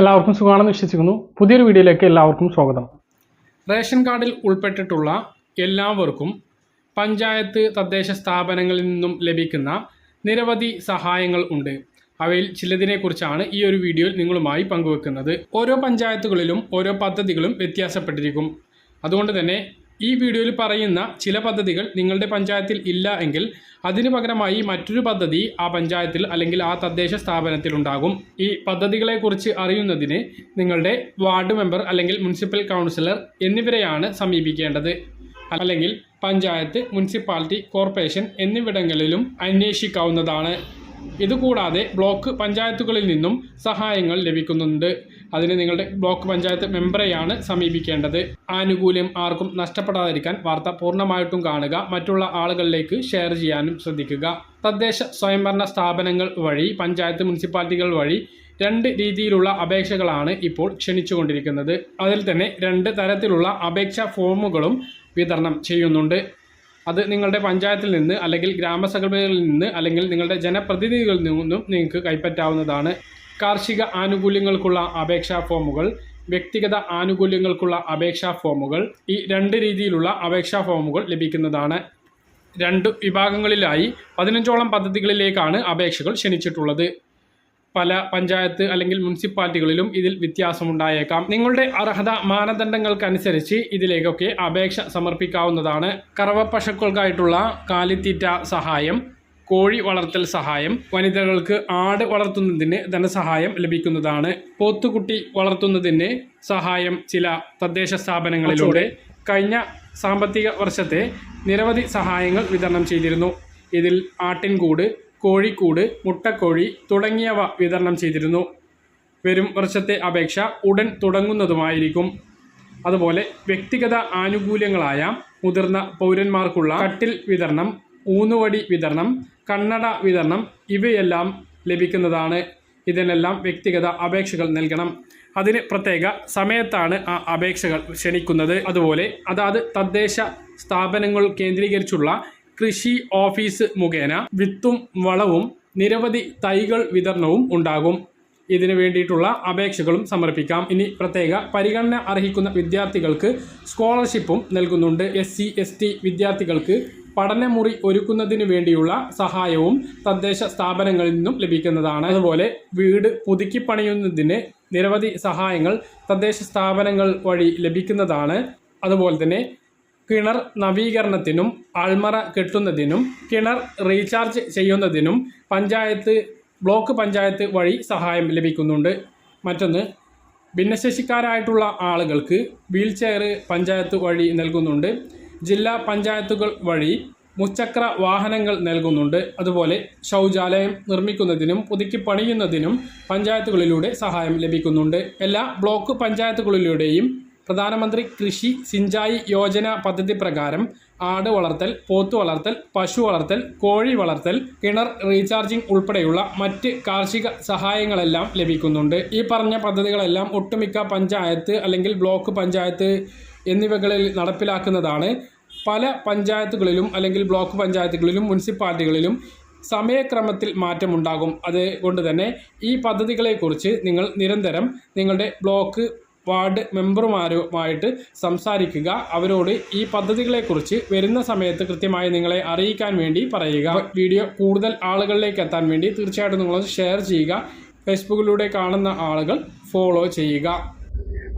എല്ലാവർക്കും സുഖമാണെന്ന് വിശ്വസിക്കുന്നു. പുതിയൊരു വീഡിയോയിലേക്ക് എല്ലാവർക്കും സ്വാഗതം. റേഷൻ കാർഡിൽ ഉൾപ്പെട്ടിട്ടുള്ള എല്ലാവർക്കും പഞ്ചായത്ത് തദ്ദേശ സ്ഥാപനങ്ങളിൽ നിന്നും ലഭിക്കുന്ന നിരവധി സഹായങ്ങൾ ഉണ്ട്. അവയിൽ ചിലതിനെക്കുറിച്ചാണ് ഈ ഒരു വീഡിയോയിൽ നിങ്ങളുമായി പങ്കുവെക്കുന്നത്. ഓരോ പഞ്ചായത്തുകളിലും ഓരോ പദ്ധതികളും വ്യത്യാസപ്പെട്ടിരിക്കും. അതുകൊണ്ട് തന്നെ ഈ വീഡിയോയിൽ പറയുന്ന ചില പദ്ധതികൾ നിങ്ങളുടെ പഞ്ചായത്തിൽ ഇല്ല എങ്കിൽ അതിനു പകരമായി മറ്റൊരു പദ്ധതി ആ പഞ്ചായത്തിൽ അല്ലെങ്കിൽ ആ തദ്ദേശ സ്ഥാപനത്തിൽ ഉണ്ടാകും. ഈ പദ്ധതികളെക്കുറിച്ച് അറിയുന്നതിന് നിങ്ങളുടെ വാർഡ് മെമ്പർ അല്ലെങ്കിൽ മുനിസിപ്പൽ കൗൺസിലർ എന്നിവരെയാണ് സമീപിക്കേണ്ടത്. അല്ലെങ്കിൽ പഞ്ചായത്ത് മുനിസിപ്പാലിറ്റി കോർപ്പറേഷൻ എന്നിവിടങ്ങളിലും അന്വേഷിക്കാവുന്നതാണ്. ഇതുകൂടാതെ ബ്ലോക്ക് പഞ്ചായത്തുകളിൽ നിന്നും സഹായങ്ങൾ ലഭിക്കുന്നുണ്ട്. അതിന് നിങ്ങളുടെ ബ്ലോക്ക് പഞ്ചായത്ത് മെമ്പറെയാണ് സമീപിക്കേണ്ടത്. ആനുകൂല്യം ആർക്കും നഷ്ടപ്പെടാതിരിക്കാൻ വാർത്ത പൂർണമായിട്ടും കാണുക മറ്റുള്ള ആളുകളിലേക്ക് ഷെയർ ചെയ്യാനും ശ്രദ്ധിക്കുക. തദ്ദേശ സ്വയംഭരണ സ്ഥാപനങ്ങൾ വഴി പഞ്ചായത്ത് മുനിസിപ്പാലിറ്റികൾ വഴി രണ്ട് രീതിയിലുള്ള അപേക്ഷകളാണ് ഇപ്പോൾ ക്ഷണിച്ചുകൊണ്ടിരിക്കുന്നത്. അതിൽ തന്നെ രണ്ട് തരത്തിലുള്ള അപേക്ഷാ ഫോമുകളും വിതരണം ചെയ്യുന്നുണ്ട്. അത് നിങ്ങളുടെ പഞ്ചായത്തിൽ നിന്ന് അല്ലെങ്കിൽ ഗ്രാമസഭകളിൽ നിന്ന് അല്ലെങ്കിൽ നിങ്ങളുടെ ജനപ്രതിനിധികളിൽ നിന്നും നിങ്ങൾക്ക് കൈപ്പറ്റാവുന്നതാണ്. കാർഷിക ആനുകൂല്യങ്ങൾക്കുള്ള അപേക്ഷാ ഫോമുകൾ വ്യക്തിഗത ആനുകൂല്യങ്ങൾക്കുള്ള അപേക്ഷാ ഫോമുകൾ ഈ രണ്ട് രീതിയിലുള്ള അപേക്ഷാ ഫോമുകൾ ലഭിക്കുന്നതാണ്. രണ്ട് വിഭാഗങ്ങളിലായി പതിനഞ്ചോളം പദ്ധതികളിലേക്കാണ് അപേക്ഷകൾ ക്ഷണിച്ചിട്ടുള്ളത്. പല പഞ്ചായത്ത് അല്ലെങ്കിൽ മുനിസിപ്പാലിറ്റികളിലും ഇതിൽ വ്യത്യാസമുണ്ടായേക്കാം. നിങ്ങളുടെ അർഹത മാനദണ്ഡങ്ങൾക്കനുസരിച്ച് ഇതിലേക്കൊക്കെ അപേക്ഷ സമർപ്പിക്കാവുന്നതാണ്. കറവ പശുക്കൾക്കായിട്ടുള്ള കാലിത്തീറ്റ സഹായം കോഴി വളർത്തൽ സഹായം വനിതകൾക്ക് ആട് വളർത്തുന്നതിന് ധനസഹായം ലഭിക്കുന്നതാണ്. പോത്തുകുട്ടി വളർത്തുന്നതിന് സഹായം ചില തദ്ദേശ സ്ഥാപനങ്ങളിലൂടെ കഴിഞ്ഞ സാമ്പത്തിക വർഷത്തെ നിരവധി സഹായങ്ങൾ വിതരണം ചെയ്തിരുന്നു. ഇതിൽ ആട്ടിൻകൂട് കോഴിക്കൂട് മുട്ടക്കോഴി തുടങ്ങിയവ വിതരണം ചെയ്തിരുന്നു. വരും വർഷത്തെ അപേക്ഷ ഉടൻ തുടങ്ങുന്നതുമായിരിക്കും. അതുപോലെ വ്യക്തിഗത ആനുകൂല്യങ്ങളായ മുതിർന്ന പൗരന്മാർക്കുള്ള കട്ടിൽ വിതരണം ഊന്നുവടി വിതരണം കണ്ണട വിതരണം ഇവയെല്ലാം ലഭിക്കുന്നതാണ്. ഇതിനെല്ലാം വ്യക്തിഗത അപേക്ഷകൾ നൽകണം. അതിന് പ്രത്യേക സമയത്താണ് ആ അപേക്ഷകൾ ക്ഷണിക്കുന്നത്. അതുപോലെ അതാത് തദ്ദേശ സ്ഥാപനങ്ങൾ കേന്ദ്രീകരിച്ചുള്ള കൃഷി ഓഫീസ് മുഖേന വിത്തും വളവും നിരവധി തൈകൾ വിതരണവും ഉണ്ടാകും. ഇതിനു വേണ്ടിയിട്ടുള്ള അപേക്ഷകളും സമർപ്പിക്കാം. ഇനി പ്രത്യേക പരിഗണന അർഹിക്കുന്ന വിദ്യാർത്ഥികൾക്ക് സ്കോളർഷിപ്പും നൽകുന്നുണ്ട്. എസ് സി വിദ്യാർത്ഥികൾക്ക് പഠനമുറി ഒരുക്കുന്നതിന് വേണ്ടിയുള്ള സഹായവും തദ്ദേശ സ്ഥാപനങ്ങളിൽ നിന്നും ലഭിക്കുന്നതാണ്. അതുപോലെ വീട് പുതുക്കി പണിയുന്നതിന് നിരവധി സഹായങ്ങൾ തദ്ദേശ സ്ഥാപനങ്ങൾ വഴി ലഭിക്കുന്നതാണ്. അതുപോലെ തന്നെ കിണർ നവീകരണത്തിനും അൾമറ കെട്ടുന്നതിനും കിണർ റീചാർജ് ചെയ്യുന്നതിനും പഞ്ചായത്ത് ബ്ലോക്ക് പഞ്ചായത്ത് വഴി സഹായം ലഭിക്കുന്നുണ്ട്. മറ്റൊന്ന് ഭിന്നശേഷിക്കാരായിട്ടുള്ള ആളുകൾക്ക് വീൽ ചെയർ പഞ്ചായത്ത് വഴി നൽകുന്നുണ്ട്. ജില്ലാ പഞ്ചായത്തുകൾ വഴി മുച്ചക്ര വാഹനങ്ങൾ നൽകുന്നുണ്ട്. അതുപോലെ ശൗചാലയം നിർമ്മിക്കുന്നതിനും പുതുക്കി പണിയുന്നതിനും പഞ്ചായത്തുകളിലൂടെ സഹായം ലഭിക്കുന്നുണ്ട്. എല്ലാ ബ്ലോക്ക് പഞ്ചായത്തുകളിലൂടെയും പ്രധാനമന്ത്രി കൃഷി സിഞ്ചായി യോജന പദ്ധതി പ്രകാരം ആട് വളർത്തൽ പോത്തു വളർത്തൽ പശു വളർത്തൽ കോഴി വളർത്തൽ കിണർ റീചാർജിംഗ് ഉൾപ്പെടെയുള്ള മറ്റ് കാർഷിക സഹായങ്ങളെല്ലാം ലഭിക്കുന്നുണ്ട്. ഈ പറഞ്ഞ പദ്ധതികളെല്ലാം ഒട്ടുമിക്ക പഞ്ചായത്ത് അല്ലെങ്കിൽ ബ്ലോക്ക് പഞ്ചായത്ത് എന്നിവകളിൽ നടപ്പിലാക്കുന്നതാണ്. പല പഞ്ചായത്തുകളിലും അല്ലെങ്കിൽ ബ്ലോക്ക് പഞ്ചായത്തുകളിലും മുനിസിപ്പാലിറ്റികളിലും സമയക്രമത്തിൽ മാറ്റമുണ്ടാകും. അതുകൊണ്ട് തന്നെ ഈ പദ്ധതികളെക്കുറിച്ച് നിങ്ങൾ നിരന്തരം നിങ്ങളുടെ ബ്ലോക്ക് വാർഡ് മെമ്പർമാരുമായിട്ട് സംസാരിക്കുക. അവരോട് ഈ പദ്ധതികളെക്കുറിച്ച് വരുന്ന സമയത്ത് കൃത്യമായി നിങ്ങളെ അറിയിക്കാൻ വേണ്ടി പറയുക. വീഡിയോ കൂടുതൽ ആളുകളിലേക്ക് എത്താൻ വേണ്ടി തീർച്ചയായിട്ടും നിങ്ങൾ ഷെയർ ചെയ്യുക. ഫേസ്ബുക്കിലൂടെ കാണുന്ന ആളുകൾ ഫോളോ ചെയ്യുക.